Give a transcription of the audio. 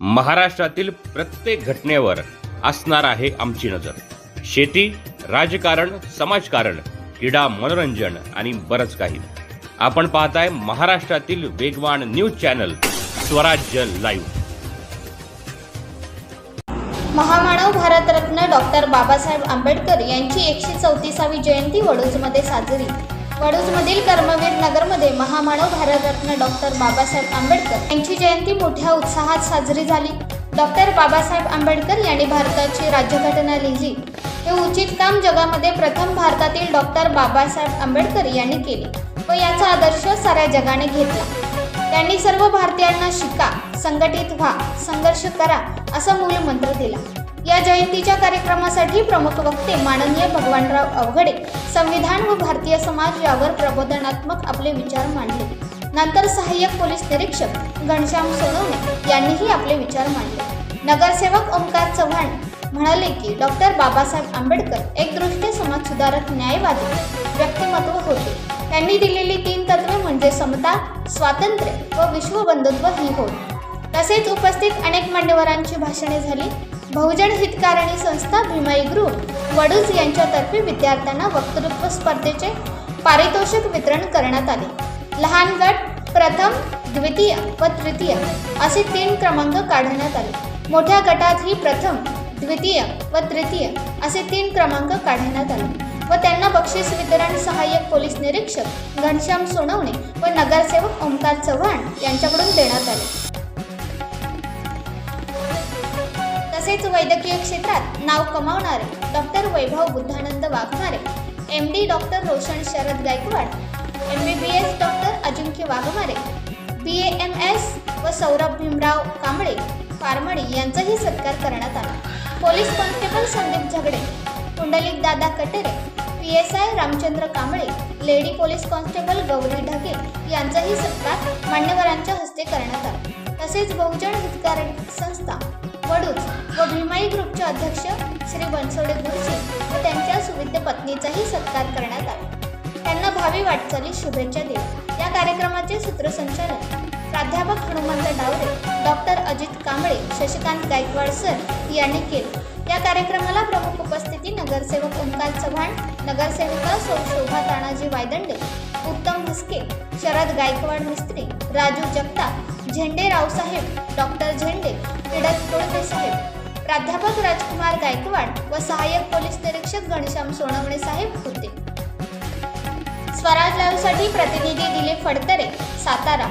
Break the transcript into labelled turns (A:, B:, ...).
A: महाराष्ट्रातील प्रत्येक घटनेवर असणार आहे आमची नजर. शेती राजकारण समाजकारण क्रीडा मनोरंजन आणि बरंच काही. आपण पाहताय महाराष्ट्रातील वेगवान न्यूज चॅनल स्वराज्य लाईव्ह.
B: महामानव भारतरत्न डॉक्टर बाबासाहेब आंबेडकर यांची एकशे चौतीसावी जयंती वडूजमध्ये साजरी. वडूजमधील कर्मवीर नगरमध्ये महामानव भारतरत्न डॉक्टर बाबासाहेब आंबेडकर यांची जयंती मोठ्या उत्साहात साजरी झाली. डॉक्टर बाबासाहेब आंबेडकर यांनी भारताची राज्यघटना लिहिली. हे उचित काम जगामध्ये प्रथम भारतातील डॉक्टर बाबासाहेब आंबेडकर यांनी केले व याचा आदर्श साऱ्या जगाने घेतला. त्यांनी सर्व भारतीयांना शिका संघटित व्हा संघर्ष करा असा मूलमंत्र दिला. या जयंतीच्या कार्यक्रमासाठी प्रमुख वक्ते माननीय भगवानराव अवघडे संविधान व भारतीय समाज यावर प्रबोधनात्मक आपले विचार मांडले. नंतर सहाय्यक पोलीस निरीक्षक घनश्याम सोनवणे यांनीही आपले विचार मांडले. नगरसेवक ओमकार चव्हाण म्हणाले की डॉक्टर बाबासाहेब आंबेडकर एक दृष्टी समाजसुधारक न्यायवादी व्यक्तिमत्व होते. त्यांनी दिलेली तीन तत्वे म्हणजे समता स्वातंत्र्य व विश्वबंधुत्व ही होत तसेच उपस्थित अनेक मान्यवरांची भाषणे झाली. बहुजन हितकारिणी संस्था भीमाई ग्रुप वडूज यांच्यातर्फे विद्यार्थ्यांना वक्तृत्व स्पर्धेचे पारितोषिक वितरण करण्यात आले. लहान गट प्रथम द्वितीय व तृतीय असे तीन क्रमांक काढण्यात आले. मोठ्या गटातही प्रथम द्वितीय व तृतीय असे तीन क्रमांक काढण्यात आले व त्यांना बक्षीस वितरण सहाय्यक पोलीस निरीक्षक घनश्याम सोनवणे व नगरसेवक ओमकार चव्हाण यांच्याकडून देण्यात आले. तसेच वैद्यकीय क्षेत्रात नाव कमावणारे doctor Vaibhav Buddhanand Waghmare M D doctor Roshan Sharad Gaikwad M B B S doctor Ajinkya Waghmare B M S व सौरभ भीमराव कांबळे पारमडी यांचाही सत्कार करण्यात आला. Police constable Sandeep Zagade Pundlik Dada Katere P S I Ramchandra Kamble lady police constable Gauri Dhage यांचाही सत्कार मान्यवरांच्या हस्ते करण्यात आला. तसेच बहुजन हितकारी संस्था वडूज व भीमाई ग्रुपचे अध्यक्ष श्री बनसोडे गुरुजी व त्यांच्या सुविद्य पत्नीचाही सत्कार करण्यात आला. त्यांना भावी वाटचाली शुभेच्छा देत या कार्यक्रमाचे सूत्रसंचालन प्राध्यापक हनुमंत डावरे डॉक्टर अजित कांबळे शशिकांत गायकवाड सर यांनी केले. या कार्यक्रमाला प्रमुख उपस्थिती नगरसेवक ओंकार चव्हाण नगरसेविका सौ शोभा तानाजी वायदंडे उत्तम भस्के शरद गायकवाड मिस्त्री राजू जगताप झेंडे रावसाहेब डॉक्टर झेंडे पिडत कोळपे साहेब प्राध्यापक राजकुमार गायकवाड व सहाय्यक पोलीस निरीक्षक घनश्याम सोनवणे साहेब होते. स्वराज लाईव्हसाठी प्रतिनिधी दिलीप फडतरे सातारा.